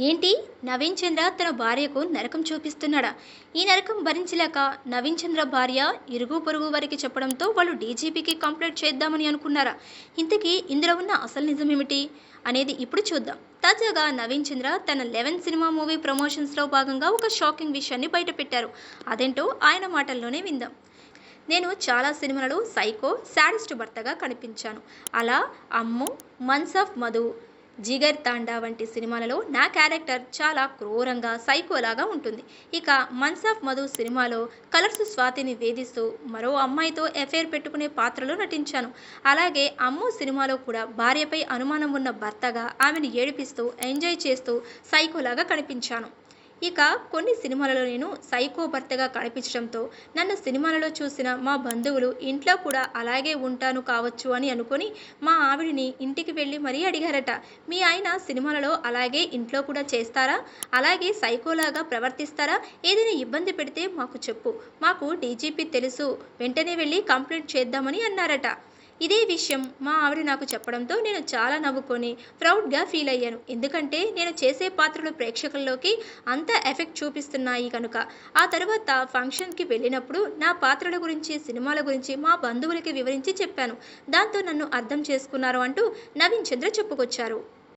ఏంటి? నవీన్ చంద్ర తన భార్యకు నరకం చూపిస్తున్నాడా? ఈ నరకం భరించలేక నవీన్ చంద్ర భార్య ఇరుగు పొరుగు వారికి చెప్పడంతో వాళ్ళు డీజీపీకి కంప్లైంట్ చేద్దామని అనుకున్నారా? ఇంతకీ ఇందులో ఉన్న అసలు నిజమేమిటి? అనేది ఇప్పుడు చూద్దాం. తాజాగా నవీన్ చంద్ర తన లెవెన్ సినిమా మూవీ ప్రమోషన్స్లో భాగంగా ఒక షాకింగ్ విషయాన్ని బయటపెట్టారు. అదేంటో ఆయన మాటల్లోనే విందాం. నేను చాలా సినిమాలలో సైకో శాడిస్ట్ భర్తగా కనిపించాను. అలా అమ్ము మన్స్ ఆఫ్ మధు జిగర్ తాండా వంటి సినిమాలలో నా క్యారెక్టర్ చాలా క్రూరంగా సైకోలాగా ఉంటుంది. ఇక మన్స్ ఆఫ్ మధు సినిమాలో కలర్స్ స్వాతిని వేధిస్తూ మరో అమ్మాయితో ఎఫైర్ పెట్టుకునే పాత్రలో నటించాను. అలాగే అమ్ము సినిమాలో కూడా భార్యపై అనుమానం ఉన్న భర్తగా ఆమెను ఏడిపిస్తూ ఎంజాయ్ చేస్తూ సైకోలాగా కనిపించాను. ఇక కొన్ని సినిమాలలో నేను సైకో భర్తగా కనిపించడంతో నన్ను సినిమాలలో చూసిన మా బంధువులు ఇంట్లో కూడా అలాగే ఉంటాను కావచ్చు అని అనుకొని మా ఆవిడిని ఇంటికి వెళ్ళి మరీ అడిగారట మీ ఆయన సినిమాలలో అలాగే ఇంట్లో కూడా చేస్తారా? అలాగే సైకోలాగా ప్రవర్తిస్తారా? ఏదైనా ఇబ్బంది పెడితే మాకు చెప్పు మాకు డీజీపీ తెలుసు వెంటనే వెళ్ళి కంప్లైంట్ చేద్దామని అన్నారట. ఇదే విషయం మా ఆవిడ నాకు చెప్పడంతో నేను చాలా నవ్వుకొని ప్రౌడ్గా ఫీల్ అయ్యాను. ఎందుకంటే నేను చేసే పాత్రలు ప్రేక్షకుల్లోకి అంత ఎఫెక్ట్ చూపిస్తున్నాయి కనుక. ఆ తర్వాత ఫంక్షన్కి వెళ్ళినప్పుడు నా పాత్రల గురించి సినిమాల గురించి మా బంధువులకి వివరించి చెప్పాను. దాంతో నన్ను అర్థం చేసుకున్నారు అంటూ నవీన్ చంద్ర చెప్పుకొచ్చారు.